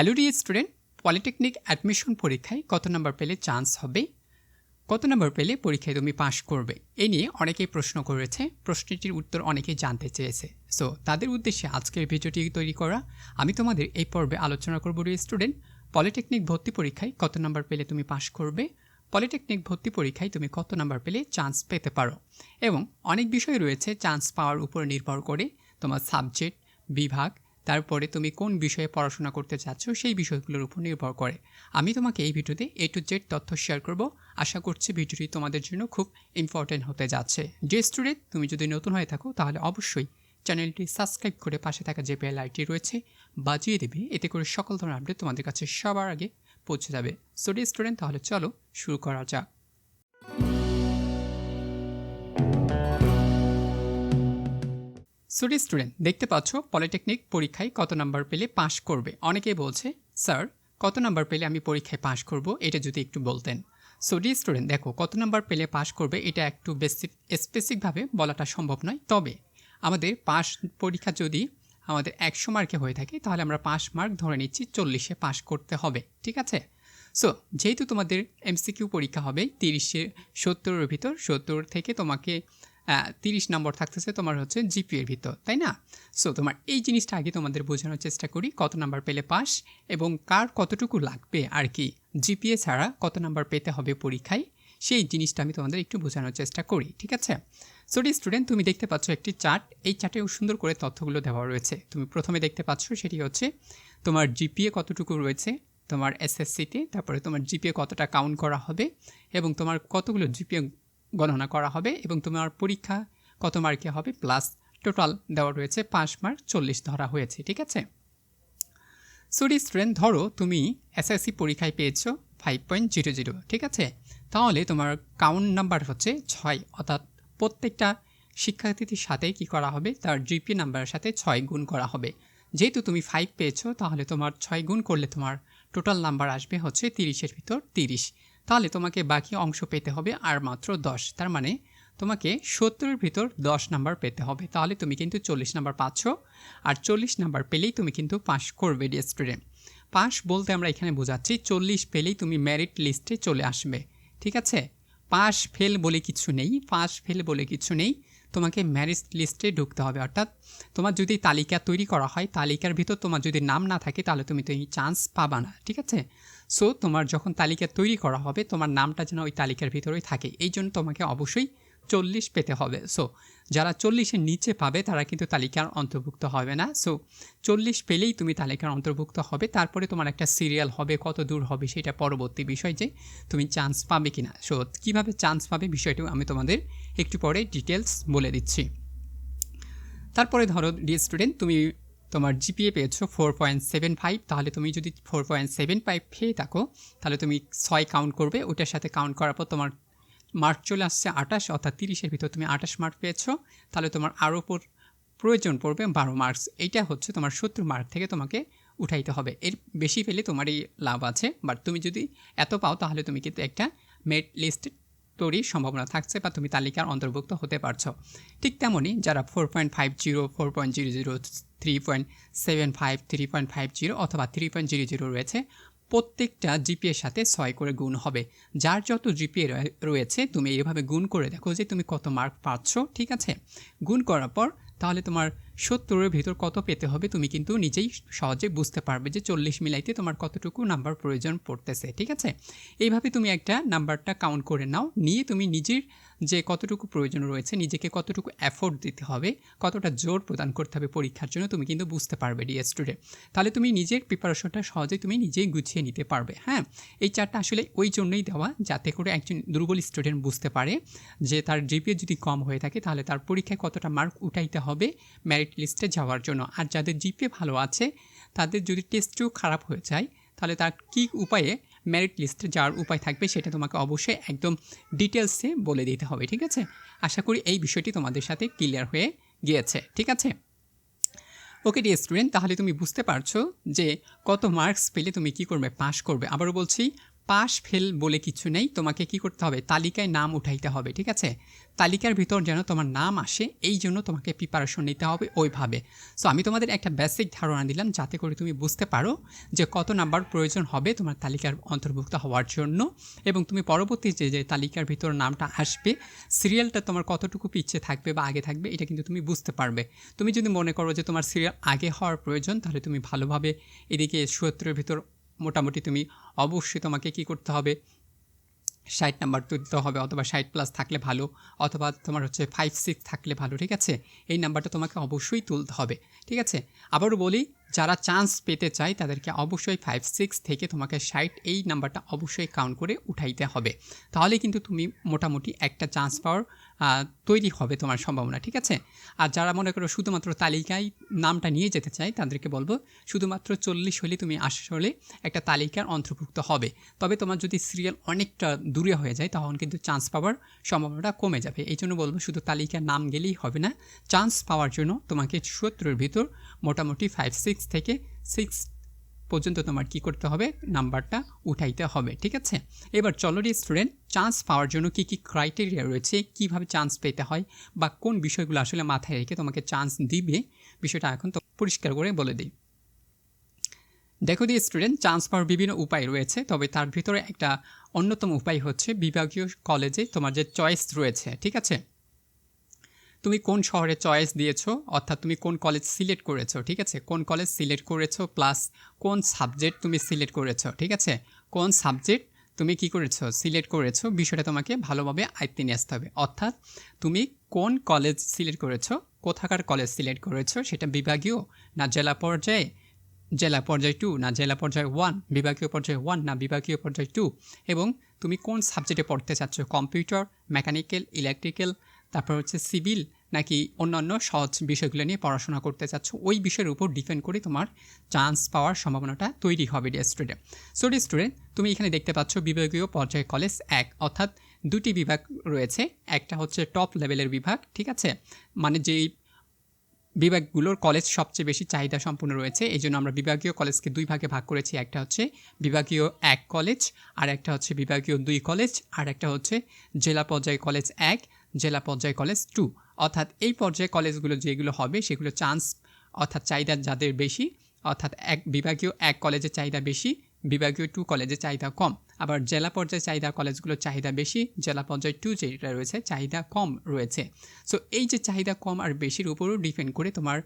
Hello dear student, polytechnic admission পরীক্ষায় কত number পেলে চান্স হবে? কত নাম্বার পেলে পরীক্ষায় তুমি পাশ করবে? এ নিয়ে অনেকেই প্রশ্ন করেছে। প্রশ্নটির উত্তর অনেকেই জানতে চেয়েছে। সো তাদের উদ্দেশ্যে আজকের ভিডিওটি তৈরি করা। আমি তোমাদের এই পর্বে আলোচনা করব স্টুডেন্ট। পলিটেকনিক ভর্তি পরীক্ষায় কত নাম্বার পেলে তুমি পাশ করবে? পলিটেকনিক ভর্তি পরীক্ষায় তুমি কত নাম্বার পেলে চান্স পেতে পারো? এবং অনেক বিষয় রয়েছে চান্স পাওয়ার উপর নির্ভর করে। তোমার সাবজেক্ট, বিভাগ তারপরে তুমি কোন বিষয়ে পড়াশোনা করতে চাচ্ছ সেই বিষয়গুলোর উপর নির্ভর করে। আমি তোমাকে এই ভিডিওতে এ টু জেড তথ্য শেয়ার করব। আশা করছি ভিডিওটি তোমাদের জন্য খুব ইম্পর্টেন্ট হতে যাচ্ছে। যে স্টুডেন্ট তুমি যদি নতুন হয়ে থাকো, তাহলে অবশ্যই চ্যানেলটি সাবস্ক্রাইব করে পাশে থাকা যে বেল আইটি রয়েছে, বাজিয়ে দেবে। এতে করে সকল ধরনের আপডেট তোমাদের কাছে সবার আগে পৌঁছে যাবে। সো ডি স্টুডেন্ট তাহলে চলো শুরু করা যাক। সুডি স্টুডেন্ট দেখতে পাচ্ছ পলিটেকনিক পরীক্ষায় কত নাম্বার পেলে পাশ করবে? অনেকেই বলছে স্যার কত নাম্বার পেলে আমি পরীক্ষায় পাশ করব? এটা যদি একটু বলতেন। সুডি স্টুডেন্ট দেখো, কত নাম্বার পেলে পাশ করবে এটা একটু বেসি স্পেসিকভাবে বলাটা সম্ভব নয়। তবে, আমাদের পাস পরীক্ষা যদি আমাদের একশো মার্কে হয়ে থাকে, তাহলে আমরা পাস মার্ক ধরে নিচ্ছি চল্লিশে পাস করতে হবে, ঠিক আছে? সো যেহেতু তোমাদের এমসিকিউ পরীক্ষা হবে তিরিশে সত্তরের ভিতর, সত্তর থেকে তোমাকে তিরিশ নম্বর থাকতেছে তোমার হচ্ছে জিপিএর ভিতর, তাই না? সো তোমার এই জিনিসটা আগে তোমাদের বোঝানোর চেষ্টা করি, কত নাম্বার পেলে পাস এবং কার কতটুকু লাগবে আর কি। জিপিএ ছাড়া কত নাম্বার পেতে হবে পরীক্ষায়, সেই জিনিসটা আমি তোমাদের একটু বোঝানোর চেষ্টা করি, ঠিক আছে? সরি স্টুডেন্ট তুমি দেখতে পাচ্ছ একটি চার্ট এই চার্টে সুন্দর করে তথ্যগুলো দেওয়া রয়েছে। তুমি প্রথমে দেখতে পাচ্ছ সেটি হচ্ছে তোমার জিপিএ কতটুকু রয়েছে, তোমার এসএসসিতে তারপরে তোমার জিপিএ কতটা কাউন্ট করা হবে এবং তোমার কতগুলো জিপিএ গণনা করা হবে এবং তোমার পরীক্ষা কত মার্কে হবে প্লাস টোটাল দেওয়া রয়েছে পাঁচ মার্ক চল্লিশ ধরা হয়েছে, ঠিক আছে? সুডি স্টুডেন্ট ধরো, তুমি এসএসসি পরীক্ষায় পেয়েছ ফাইভ পয়েন্ট জিরো জিরো ঠিক আছে? তাহলে তোমার কাউন্ট নাম্বার হচ্ছে ছয়, অর্থাৎ প্রত্যেকটা শিক্ষার্থীদের সাথে কি করা হবে? তার জিপি নাম্বারের সাথে ছয় গুণ করা হবে। যেহেতু তুমি ফাইভ পেয়েছ, তাহলে তোমার ছয় গুণ করলে তোমার টোটাল নাম্বার আসবে হচ্ছে তিরিশের ভিতর তিরিশ। তাহলে তোমাকে বাকি অংশ পেতে হবে আর মাত্র দশ। তার মানে তোমাকে সত্তরের ভিতর দশ নাম্বার পেতে হবে। তাহলে তুমি কিন্তু চল্লিশ নাম্বার পাচ্ছ আর চল্লিশ নাম্বার পেলেই তুমি কিন্তু পাস করবে ডি স্টুডেন্ট পাস বলতে আমরা এখানে বোঝাচ্ছি চল্লিশ পেলেই তুমি মেরিট লিস্টে চলে আসবে। ঠিক আছে? পাস ফেল বলে কিছু নেই পাস ফেল বলে কিছু নেই, তোমাকে ম্যারিট লিস্টে ঢুকতে হবে। অর্থাৎ তোমার যদি তালিকা তৈরি করা হয়, তালিকার ভিতর তোমার যদি নাম না থাকে, তাহলে তুমি তো এই চান্স পাবা না। ঠিক আছে? সো তোমার যখন তালিকা তৈরি করা হবে, তোমার নামটা যেন ওই তালিকার ভিতরেই থাকে। এই জন্য তোমাকে অবশ্যই চল্লিশ পেতে হবে। সো যারা চল্লিশের নিচে পাবে, তারা কিন্তু তালিকার অন্তর্ভুক্ত হবে না। সো চল্লিশ পেলেই তুমি তালিকার অন্তর্ভুক্ত হবে। তারপরে তোমার একটা সিরিয়াল হবে, কত দূর হবে, সেটা পরবর্তী বিষয় যে তুমি চান্স পাবে কি না সো কীভাবে চান্স পাবে বিষয়টিও আমি তোমাদের একটু পরে ডিটেলস বলে দিচ্ছি। তারপরে ধরো ডি স্টুডেন্ট তুমি তোমার জিপিএ পেয়েছ ফোর পয়েন্ট সেভেন ফাইভ তাহলে তুমি যদি ফোর পয়েন্ট সেভেন ফাইভ পেয়ে থাকো, তাহলে তুমি ছয় কাউন্ট করবে, ওটার সাথে কাউন্ট করার পর তোমার মার্ক চলে আসছে আঠাশ, অর্থাৎ তিরিশের ভিতর তুমি আঠাশ মার্ক পেয়েছ, তাহলে তোমার আরও উপর প্রয়োজন পড়বে বারো মার্কস এইটা হচ্ছে তোমার সত্তর মার্ক থেকে তোমাকে উঠাইতে হবে। এর বেশি পেলে তোমারই লাভ আছে বাট তুমি যদি এত পাও, তাহলে তুমি কিন্তু একটা মেট লিস্ট তৈরির সম্ভাবনা থাকছে বা তুমি তালিকার অন্তর্ভুক্ত হতে পারছ। ঠিক তেমনই যারা four point five zero four point zero zero three point seven five three point five zero অথবা থ্রি পয়েন্ট জিরো জিরো রয়েছে, প্রত্যেকটা জিপিএর সাথে ছয় করে গুণ হবে। যার যত জিপিএ রয়েছে, তুমি এইভাবে গুণ করে দেখো যে তুমি কত মার্ক পাচ্ছ, ঠিক আছে? গুণ করার পর তাহলে তোমার সত্তরের ভিতর কত পেতে হবে তুমি কিন্তু নিজেই সহজে বুঝতে পারবে যে চল্লিশ মিলাইতে তোমার কতটুকু নাম্বার প্রয়োজন পড়তেছে, ঠিক আছে? এইভাবে তুমি একটা নাম্বারটা কাউন্ট করে নাও, নিয়ে তুমি নিজের যে কতটুকু প্রয়োজন রয়েছে, নিজেকে কতটুকু অ্যাফোর্ড দিতে হবে, কতটা জোর প্রদান করতে হবে পরীক্ষার জন্য, তুমি কিন্তু বুঝতে পারবে ডিএ স্টুডেন্ট তাহলে তুমি নিজের প্রিপারেশনটা সহজেই তুমি নিজেই গুছিয়ে নিতে পারবে হ্যাঁ? এই চারটা আসলে ওই জন্যই দেওয়া, যাতে করে একজন দুর্বল স্টুডেন্ট বুঝতে পারে যে তার জিপিএ যদি কম হয়ে থাকে, তাহলে তার পরীক্ষায় কতটা মার্ক উঠাইতে হবে মেরিট লিস্টে যাওয়ার জন্য। আর যাদের জিপিএ ভালো আছে, তাদের যদি টেস্টও খারাপ হয়ে যায়, তাহলে তার কী উপায়ে মেরিট লিস্টে যাওয়ার উপায় থাকবে সেটা তোমাকে অবশ্যই একদম ডিটেলসে বলে দিতে হবে, ঠিক আছে? আশা করি এই বিষয়টি তোমাদের সাথে ক্লিয়ার হয়ে গিয়েছে, ঠিক আছে? ওকে ডি স্টুডেন্ট তাহলে তুমি বুঝতে পারছ যে কত মার্কস পেলে তুমি কি করবে? পাস করবে। আবারও বলছি পাস ফেল বলে কিছু নেই, তোমাকে কি করতে হবে? তালিকায় নাম উঠাইতে হবে, ঠিক আছে? তালিকার ভিতর যেন তোমার নাম আসে, এই জন্য তোমাকে প্রিপারেশন নিতে হবে ওইভাবে। সো আমি তোমাদের একটা বেসিক ধারণা দিলাম, যাতে করে তুমি বুঝতে পারো যে কত নাম্বার প্রয়োজন হবে তোমার তালিকার অন্তর্ভুক্ত হওয়ার জন্য। এবং তুমি পরবর্তী যে যে তালিকার ভিতর নামটা আসবে সিরিয়ালটা তোমার কতটুকু পিছিয়ে থাকবে বা আগে থাকবে, এটা কিন্তু তুমি বুঝতে পারবে। তুমি যদি মনে করো যে তোমার সিরিয়াল আগে হওয়ার প্রয়োজন, তাহলে তুমি ভালোভাবে এদিকে সত্তরের ভিতর মোটামুটি তুমি অবশ্যই তোমাকে কি করতে হবে? ষাট নাম্বার তুলতে হবে, অথবা ষাট প্লাস থাকলে ভালো, অথবা তোমার হচ্ছে ফাইভ সিক্স থাকলে ভালো, ঠিক আছে? এই নাম্বারটা তোমাকে অবশ্যই তুলতে হবে, ঠিক আছে? আবারও বলি, যারা চান্স পেতে চায়, তাদেরকে অবশ্যই ফাইভ সিক্স থেকে তোমাকে ষাট এই নাম্বারটা অবশ্যই কাউন্ট করে উঠাইতে হবে। তাহলে কিন্তু তুমি মোটামুটি একটা চান্স পাওয়ার তৈরি হবে তোমার সম্ভাবনা, ঠিক আছে? আর যারা মনে করো শুধুমাত্র তালিকায় নামটা নিয়ে যেতে চায়, তাদেরকে বলব শুধুমাত্র চল্লিশ হলে তুমি আসলে একটা তালিকার অন্তর্ভুক্ত হবে। তবে তোমার যদি সিরিয়াল অনেকটা দূরে হয়ে যায়, তখন কিন্তু চান্স পাওয়ার সম্ভাবনাটা কমে যাবে। এই জন্য বলব শুধু তালিকার নাম গেলেই হবে না চান্স পাওয়ার জন্য তোমাকে সত্তরের ভিতর মোটামুটি ফাইভ সিক্স থেকে সিক্স পর্যন্ত তোমার কি করতে হবে? নাম্বারটা উঠাইতে হবে, ঠিক আছে? এবার চলো স্টুডেন্ট চান্স পাওয়ার জন্য কি কি ক্রাইটেরিয়া রয়েছে? কীভাবে চান্স পেতে হয়? বা কোন বিষয়গুলো আসলে মাথায় রেখে তোমাকে চান্স দিবে? বিষয়টা এখন তো পরিষ্কার করে বলে দিই। দেখো দি স্টুডেন্ট চান্স পাওয়ার বিভিন্ন উপায় রয়েছে, তবে তার ভিতরে একটা অন্যতম উপায় হচ্ছে বিভাগীয় কলেজে তোমার যে চয়েস রয়েছে, ঠিক আছে? তুমি কোন শহরে চয়েস দিয়েছ? অর্থাৎ তুমি কোন কলেজ সিলেক্ট করেছ, ঠিক আছে? কোন কলেজ সিলেক্ট করেছ প্লাস কোন সাবজেক্ট তুমি সিলেক্ট করেছ, ঠিক আছে? কোন সাবজেক্ট তুমি কি করেছ সিলেক্ট করেছ? বিষয়টা তোমাকে ভালোভাবে আয়ত্তে নিয়ে আসতে হবে। অর্থাৎ তুমি কোন কলেজ সিলেক্ট করেছ, কোথাকার কলেজ সিলেক্ট করেছ, সেটা বিভাগীয় না জেলা পর্যায়ে? জেলা পর্যায় টু না জেলা পর্যায় ওয়ান বিভাগীয় পর্যায়ে ওয়ান না বিভাগীয় পর্যায় টু এবং তুমি কোন সাবজেক্টে পড়তে চাচ্ছ? কম্পিউটার মেকানিক্যাল ইলেকট্রিক্যাল তারপর হচ্ছে সিভিল নাকি অন্যান্য সহজ বিষয়গুলো নিয়ে পড়াশোনা করতে চাচ্ছ, ওই বিষয়ের উপর ডিপেন্ড করে তোমার চান্স পাওয়ার সম্ভাবনাটা তৈরি হবে dear student so dear student তুমি এখানে দেখতে পাচ্ছ বিভাগীয় পর্যায়ে কলেজ এক, অর্থাৎ দুটি বিভাগ রয়েছে। একটা হচ্ছে টপ লেভেলের বিভাগ, ঠিক আছে? মানে যেই বিভাগগুলোর কলেজ সবচেয়ে বেশি চাহিদা সম্পূর্ণ রয়েছে, এই জন্য আমরা বিভাগীয় কলেজকে দুই ভাগে ভাগ করেছি। একটা হচ্ছে বিভাগীয় এক কলেজ, আর একটা হচ্ছে বিভাগীয় দুই কলেজ, আর একটা হচ্ছে জেলা পর্যায়ে কলেজ এক। জেলা পর্যায় কলেজ টু অর্থাৎ এই পর্যায়ে কলেজগুলো যেগুলো হবে, সেগুলো চান্স অর্থাৎ চাহিদা যাদের বেশি, অর্থাৎ এক বিভাগীয় এক কলেজের চাহিদা বেশি, বিভাগীয় টু কলেজের চাহিদা কম। আবার জেলা পর্যায়ে চাহিদা কলেজগুলোর চাহিদা বেশি, জেলা পর্যায়ে টু যেটা রয়েছে, চাহিদা কম রয়েছে। সো এই যে চাহিদা কম আর বেশির উপরও ডিপেন্ড করে তোমার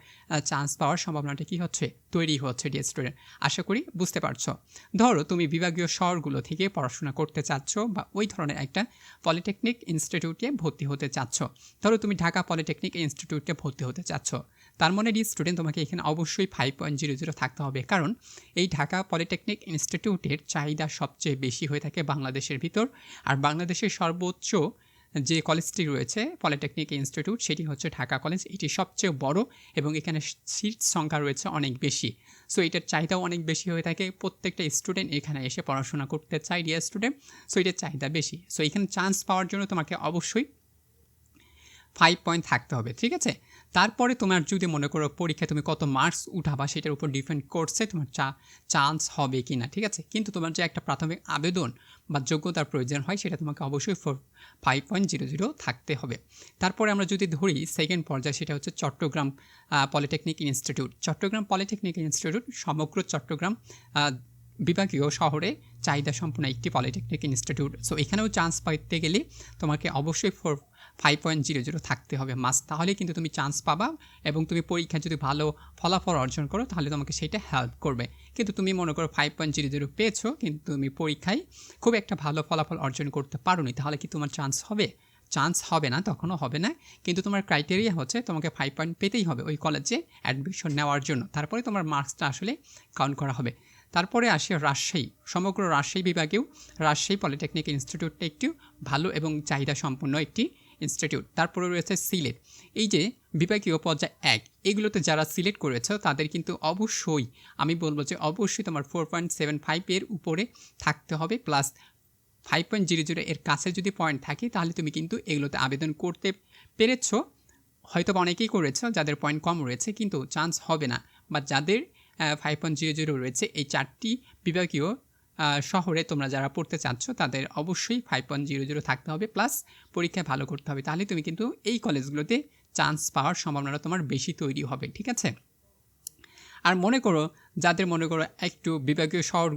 চান্স পাওয়ার সম্ভাবনাটা কী হচ্ছে? তৈরি হচ্ছে ডিয়ার স্টুডেন্ট আশা করি বুঝতে পারছ। ধরো, তুমি বিভাগীয় শহরগুলো থেকে পড়াশোনা করতে চাচ্ছ বা ওই ধরনের একটা পলিটেকনিক ইনস্টিটিউটে ভর্তি হতে চাচ্ছ। ধরো, তুমি ঢাকা পলিটেকনিক ইনস্টিটিউটে ভর্তি হতে চাচ্ছ। তার মানে ডি স্টুডেন্ট তোমাকে এখানে অবশ্যই ফাইভ পয়েন্ট জিরো জিরো থাকতে হবে। কারণ এই ঢাকা পলিটেকনিক ইনস্টিটিউটের চাহিদা সবচেয়ে বেশি হয়ে থাকে বাংলাদেশের ভিতর। আর বাংলাদেশের সর্বোচ্চ যে কলেজটি রয়েছে পলিটেকনিক ইনস্টিটিউট সেটি হচ্ছে ঢাকা কলেজ এটি সবচেয়ে বড় এবং এখানে সিট সংখ্যা রয়েছে অনেক বেশি। সো এটার চাহিদাও অনেক বেশি হয়ে থাকে। প্রত্যেকটা স্টুডেন্ট এখানে এসে পড়াশোনা করতে চায় ডিয়ার স্টুডেন্ট সো এটার চাহিদা বেশি। সো এখানে চান্স পাওয়ার জন্য তোমাকে অবশ্যই ফাইভ পয়েন্ট থাকতে হবে, ঠিক আছে? তারপরে তোমার যদি মনে করো পরীক্ষায় তুমি কত মার্কস উঠাবা, সেটার উপর ডিপেন্ড করছে তোমার চা চান্স হবে কি না ঠিক আছে? কিন্তু তোমার যে একটা প্রাথমিক আবেদন বা যোগ্যতার প্রয়োজন হয়, সেটা তোমাকে অবশ্যই four five point zero zero থাকতে হবে। তারপরে আমরা যদি ধরি সেকেন্ড পর্যায়ে, সেটা হচ্ছে Chittagong polytechnic institute Chittagong polytechnic institute সমগ্র চট্টগ্রাম বিভাগীয় শহরে চাহিদা সম্পন্ন একটি পলিটেকনিক ইনস্টিটিউট সো এখানেও চান্স পাইতে গেলে তোমাকে অবশ্যই four five point zero zero থাকতে হবে মাস তাহলে কিন্তু তুমি চান্স পাবা এবং তুমি পরীক্ষায় যদি ভালো ফলাফল অর্জন করো, তাহলে তোমাকে সেটা হেল্প করবে। কিন্তু তুমি মনে করো ফাইভ পয়েন্ট জিরো জিরো পেয়েছ, কিন্তু তুমি পরীক্ষায় খুব একটা ভালো ফলাফল অর্জন করতে পারোনি, তাহলে কি তোমার চান্স হবে? চান্স হবে না, তখনও হবে না। কিন্তু তোমার ক্রাইটেরিয়া হচ্ছে তোমাকে ফাইভ পয়েন্ট পেতেই হবে ওই কলেজে অ্যাডমিশন নেওয়ার জন্য। তারপরে তোমার মার্কসটা আসলে কাউন্ট করা হবে। তারপরে আসে রাজশাহী। সমগ্র রাজশাহী বিভাগেও রাজশাহী পলিটেকনিক ইনস্টিটিউটটা একটি ভালো এবং চাহিদা সম্পন্ন একটি ইনস্টিটিউট তারপরে রয়েছে সিলেট এই যে বিভাগীয় পর্যায়ে এক, এগুলোতে যারা সিলেক্ট করেছ, তাদের কিন্তু অবশ্যই, আমি বলব যে অবশ্যই তোমার ফোর পয়েন্ট সেভেন ফাইভের উপরে থাকতে হবে plus five point zero zero এর কাছে যদি পয়েন্ট থাকে, তাহলে তুমি কিন্তু এগুলোতে আবেদন করতে পেরেছ। হয়তো অনেকেই করেছ, যাদের পয়েন্ট কম রয়েছে, কিন্তু চান্স হবে না। বা যাদের ফাইভ পয়েন্ট জিরো জিরো রয়েছে, এই চারটি বিভাগীয় শহরে তোমরা যারা পড়তে চাচ্ছ, তাদের অবশ্যই ফাইভ পয়েন্ট জিরো জিরো থাকতে হবে প্লাস পরীক্ষায় ভালো করতে হবে। তাহলে তুমি কিন্তু এই কলেজগুলোতে চান্স পাওয়ার সম্ভাবনাটা তোমার বেশি তৈরি হবে, ঠিক আছে? আর মনে করো, যাদের মনে করো একটু বিভাগীয় শহর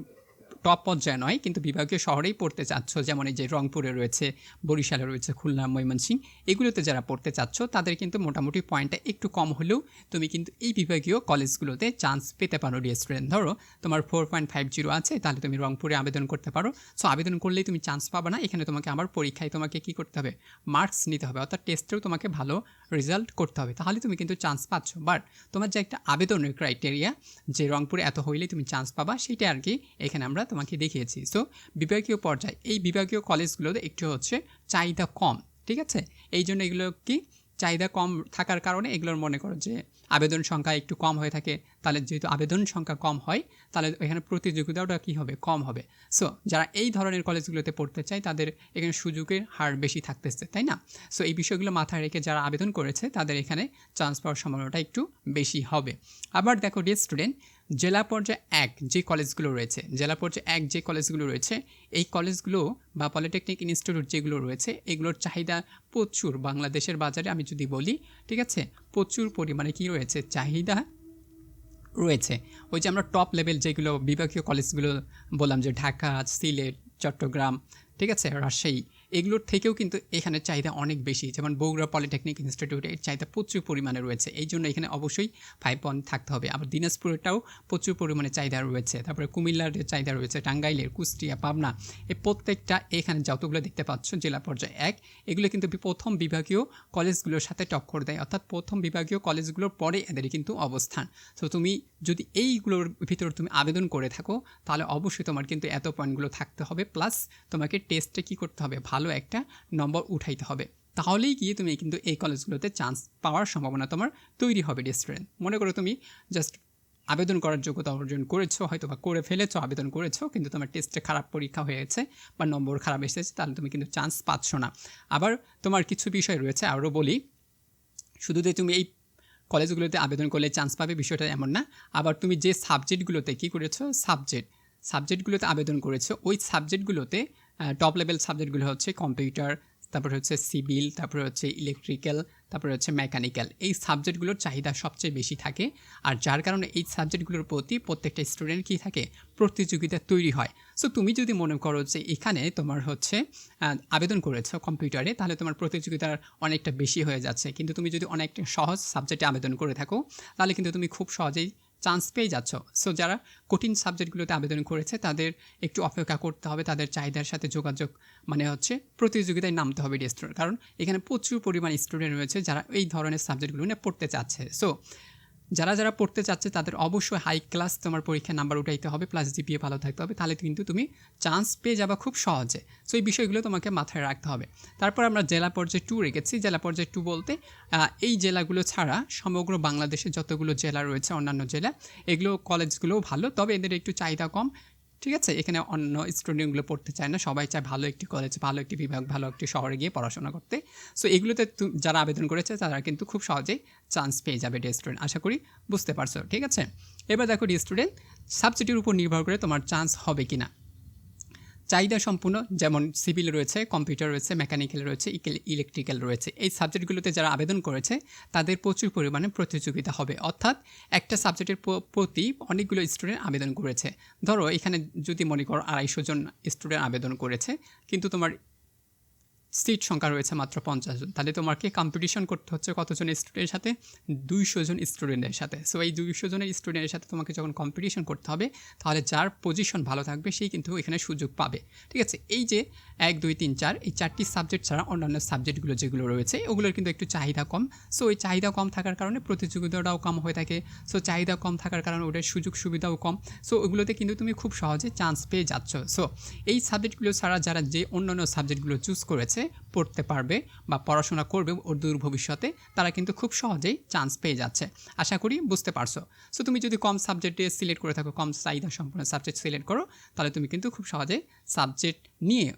টপ পর্যায়ে নয়, কিন্তু বিভাগীয় শহরেই পড়তে চাচ্ছ, যেমন এই যে রংপুরে রয়েছে, বরিশালে রয়েছে, খুলনা, ময়মনসিংহ, এগুলোতে যারা পড়তে চাচ্ছ, তাদের কিন্তু মোটামুটি পয়েন্টটা একটু কম হলেও তুমি কিন্তু এই বিভাগীয় কলেজগুলোতে চান্স পেতে পারো স্টুডেন্ট ধরো, তোমার ফোর পয়েন্ট ফাইভ জিরো আছে, তাহলে তুমি রংপুরে আবেদন করতে পারো। সো আবেদন করলেই তুমি চান্স পাবে না, এখানে তোমাকে আবার পরীক্ষায় তোমাকে কি করতে হবে? মার্কস নিতে হবে, অর্থাৎ টেস্টেও তোমাকে ভালো রেজাল্ট করতে হবে। তাহলে তুমি কিন্তু চান্স পাচ্ছ। বাট তোমার যে একটা আবেদনের ক্রাইটেরিয়া যে রংপুরে এত হইলেই তুমি চান্স পাবা সেটা আর কি এখানে আমরা তোমাকে দেখিয়েছি। সো বিভাগীয় পর্যায়ে। এই বিভাগীয় কলেজগুলোতে একটু হচ্ছে চাহিদা কম, ঠিক আছে? এই জন্য এগুলো কি? চাহিদা কম থাকার কারণে এগুলোর মনে করো যে আবেদন সংখ্যা একটু কম হয়ে থাকে তাহলে যেহেতু আবেদন সংখ্যা কম হয়, তাহলে এখানে প্রতিযোগিতাটা কী হবে? কম হবে। সো যারা এই ধরনের কলেজগুলোতে পড়তে চায়, তাদের এখানে সুযোগের হার বেশি থাকতেছে, তাই না? সো এই বিষয়গুলো মাথায় রেখে যারা আবেদন করেছে, তাদের এখানে চান্স পাওয়ার সম্ভাবনাটা একটু বেশি হবে। আবার দেখো ডিয়ার স্টুডেন্ট জেলা পর্যায়ে এক যে কলেজগুলো রয়েছে, জেলা পর্যায়ে এক যে কলেজগুলো রয়েছে, এই কলেজগুলো বা পলিটেকনিক ইনস্টিটিউট যেগুলো রয়েছে, এগুলোর চাহিদা প্রচুর। বাংলাদেশের বাজারে আমি যদি বলি, ঠিক আছে, প্রচুর পরিমাণে কি রয়েছে? চাহিদা রয়েছে। ওই যে আমরা টপ লেভেল যেগুলো বিভাগীয় কলেজগুলো বললাম যে ঢাকা, সিলেট, চট্টগ্রাম, ঠিক আছে, রাজশাহী এগুলোর থেকেও কিন্তু এখানে চাহিদা অনেক বেশি। যেমন বগুড়া পলিটেকনিক ইনস্টিটিউটে এর চাহিদা প্রচুর পরিমাণে রয়েছে। এই জন্য এখানে অবশ্যই ফাইভ পয়েন্ট থাকতে হবে। আবার দিনাজপুরেরটাও প্রচুর পরিমাণে চাহিদা রয়েছে। তারপরে কুমিল্লার চাহিদা রয়েছে, টাঙ্গাইলের, কুষ্টিয়া, পাবনা এই প্রত্যেকটা এখানে যতগুলো দেখতে পাচ্ছ, জেলা পর্যায়ে এক। এগুলো কিন্তু প্রথম বিভাগীয় কলেজগুলোর সাথে টক্কর দেয়। অর্থাৎ প্রথম বিভাগীয় কলেজগুলোর পরে এদেরই কিন্তু অবস্থান। তো তুমি যদি এইগুলোর ভিতর তুমি আবেদন করে থাকো, তাহলে অবশ্যই তোমার কিন্তু এত পয়েন্টগুলো থাকতে হবে। প্লাস তোমাকে টেস্টে কী করতে হবে? ভালো একটা নম্বর উঠাইতে হবে। তাহলেই গিয়ে তুমি কিন্তু এই কলেজগুলোতে চান্স পাওয়ার সম্ভাবনা তোমার তৈরি হবে স্টুডেন্ট মনে করো তুমি জাস্ট আবেদন করার যোগ্যতা অর্জন করেছ হয়তো বা করে ফেলেছো, আবেদন করেছ, কিন্তু তোমার টেস্টে খারাপ পরীক্ষা হয়েছে বা নম্বর খারাপ এসেছে, তাহলে তুমি কিন্তু চান্স পাচ্ছ না। আবার তোমার কিছু বিষয় রয়েছে আরও বলি। শুধু যে তুমি এই কলেজগুলোতে আবেদন করলে চান্স পাবে বিষয়টা এমন না, আবার তুমি যে সাবজেক্টগুলোতে কী করেছ সাবজেক্ট সাবজেক্টগুলোতে আবেদন করেছ, ওই সাবজেক্টগুলোতে টপ লেভেল সাবজেক্টগুলো হচ্ছে কম্পিউটার তারপর হচ্ছে সিভিল তারপর হচ্ছে ইলেকট্রিক্যাল তারপরে হচ্ছে মেকানিক্যাল এই সাবজেক্টগুলোর চাহিদা সবচেয়ে বেশি থাকে। আর যার কারণে এই সাবজেক্টগুলোর প্রতি প্রত্যেকটা স্টুডেন্ট কী থাকে? প্রতিযোগিতা তৈরি হয়। সো তুমি যদি মনে করো যে এখানে তোমার হচ্ছে আবেদন করেছ কম্পিউটারে তাহলে তোমার প্রতিযোগিতার অনেকটা বেশি হয়ে যাচ্ছে। কিন্তু তুমি যদি অনেকটা সহজ সাবজেক্টে আবেদন করে থাকো, তাহলে কিন্তু তুমি খুব সহজেই চান্স পেয়ে যাচ্ছ। সো যারা কঠিন সাবজেক্টগুলোতে আবেদন করেছে, তাদের একটু অপেক্ষা করতে হবে, তাদের চাহিদার সাথে যোগাযোগ মানে হচ্ছে প্রতিযোগিতায় নামতে হবে স্টুডেন্ট কারণ এখানে প্রচুর পরিমাণ স্টুডেন্ট রয়েছে যারা এই ধরনের সাবজেক্টগুলো নিয়ে পড়তে চাচ্ছে। সো যারা যারা পড়তে চাচ্ছে, তাদের অবশ্যই হাই ক্লাস তোমার পরীক্ষায় নাম্বার উঠাইতে হবে প্লাস জিপিএ ভালো থাকতে হবে, তাহলে কিন্তু তুমি চান্স পেয়ে যাবা খুব সহজে। সো এই বিষয়গুলো তোমাকে মাথায় রাখতে হবে। তারপর আমরা জেলা পর্যায়ে টু রেখেছি। জেলা পর্যায়ে টু বলতে এই জেলাগুলো ছাড়া সমগ্র বাংলাদেশে যতগুলো জেলা রয়েছে, অন্যান্য জেলা, এগুলো কলেজগুলোও ভালো, তবে এদের একটু চাহিদা কম। ঠিক আছে, এখানে অন্য স্টুডেন্টগুলো পড়তে চায় না, সবাই চায় ভালো একটি কলেজ ভালো একটি বিভাগ, ভালো একটি শহরে গিয়ে পড়াশোনা করতে। সো এগুলোতে যারা আবেদন করেছে, তারা কিন্তু খুব সহজেই চান্স পেয়ে যাবে ডি স্টুডেন্ট আশা করি বুঝতে পারছ, ঠিক আছে? এবার দেখো ডি স্টুডেন্ট সাবজেক্টের উপর নির্ভর করে তোমার চান্স হবে কি না চাহিদা সম্পূর্ণ যেমন সিভিল রয়েছে, কম্পিউটার রয়েছে, মেকানিক্যাল রয়েছে ইলেকট্রিক্যাল রয়েছে। এই সাবজেক্টগুলোতে যারা আবেদন করেছে, তাদের প্রচুর পরিমাণে প্রতিযোগিতা হবে। অর্থাৎ একটা সাবজেক্টের প্রতি অনেকগুলো স্টুডেন্ট আবেদন করেছে। ধরো এখানে যদি মনে করো আড়াইশো জন স্টুডেন্ট আবেদন করেছে, কিন্তু তোমার সিট সংখ্যা রয়েছে মাত্র পঞ্চাশ জন। তাহলে তোমাকে কম্পিটিশন করতে হচ্ছে কতজন স্টুডেন্টের সাথে? দুইশো জন স্টুডেন্টের সাথে। সো এই দুইশো জনের স্টুডেন্টের সাথে তোমাকে যখন কম্পিটিশন করতে হবে, তাহলে যার পজিশন ভালো থাকবে, সেই কিন্তু এখানে সুযোগ পাবে। ঠিক আছে? এই যে এক, দুই, তিন, চার, এই চারটি সাবজেক্ট ছাড়া অন্যান্য সাবজেক্টগুলো যেগুলো রয়েছে ওগুলোর কিন্তু একটু চাহিদা কম। সো এই চাহিদা কম থাকার কারণে প্রতিযোগিতাটাও কম হয়ে থাকে। সো চাহিদা কম থাকার কারণে ওটার সুযোগ সুবিধাও কম। সো ওগুলোতে কিন্তু তুমি খুব সহজে চান্স পেয়ে যাচ্ছ। সো এই সাবজেক্টগুলো ছাড়া যারা যে অন্যান্য সাবজেক্টগুলো চুজ করেছে পড়তে পারবে বা পড়াশোনা করবে ওর দূর ভবিষ্যতে, তারা কিন্তু খুব সহজেই চান্স পেয়ে যাচ্ছে। আশা করি বুঝতে পারছ। সো তুমি যদি কম সাবজেক্টে সিলেক্ট করে থাকো, কম চাহিদা সম্পন্ন সাবজেক্ট সিলেক্ট করো, তাহলে তুমি কিন্তু খুব সহজে সাবজেক্ট নিয়ে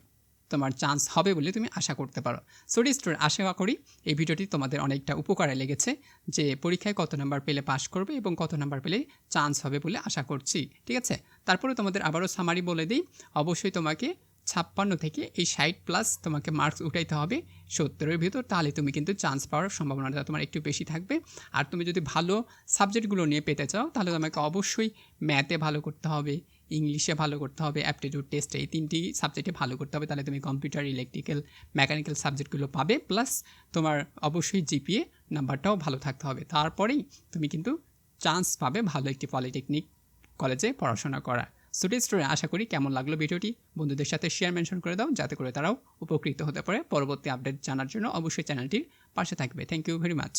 তোমার চান্স হবে বলে তুমি আশা করতে পারো। সো স্টুডেন্ট আশা করি এই ভিডিওটি তোমাদের অনেকটা উপকারে লেগেছে, যে পরীক্ষায় কত নাম্বার পেলে পাস করবে এবং কত নাম্বার পেলে চান্স হবে বলে আশা করছি। ঠিক আছে? তারপরে তোমাদের আবারও সামারি বলে দিই। অবশ্যই তোমাকে ছাপ্পান্ন থেকে এই ষাট প্লাস তোমাকে মার্কস উঠাইতে হবে। সত্তরের ভিতর তাহলে তুমি কিন্তু চান্স পাওয়ার সম্ভাবনাটা তোমার একটু বেশি থাকবে। আর তুমি যদি ভালো সাবজেক্টগুলো নিয়ে পেতে চাও, তাহলে তোমাকে অবশ্যই ম্যাথে ভালো করতে হবে ইংলিশে ভালো করতে হবে অ্যাপটিটিউড টেস্টে এই তিনটি সাবজেক্টে ভালো করতে হবে। তাহলে তুমি কম্পিউটার ইলেকট্রিক্যাল মেকানিক্যাল সাবজেক্টগুলো পাবে প্লাস তোমার অবশ্যই জিপিএ নাম্বারটাও ভালো থাকতে হবে। তারপরেই তুমি কিন্তু চান্স পাবে ভালো একটি পলিটেকনিক কলেজে পড়াশোনা করা স্টুডেন্ট স্টোরে আশা করি কেমন লাগল ভিডিওটি? বন্ধুদের সাথে শেয়ার মেনশন করে দাও, যাতে করে তারাও উপকৃত হতে পারে। পরবর্তী আপডেট জানার জন্য অবশ্যই চ্যানেলটির পাশে থাকবে। Thank you very much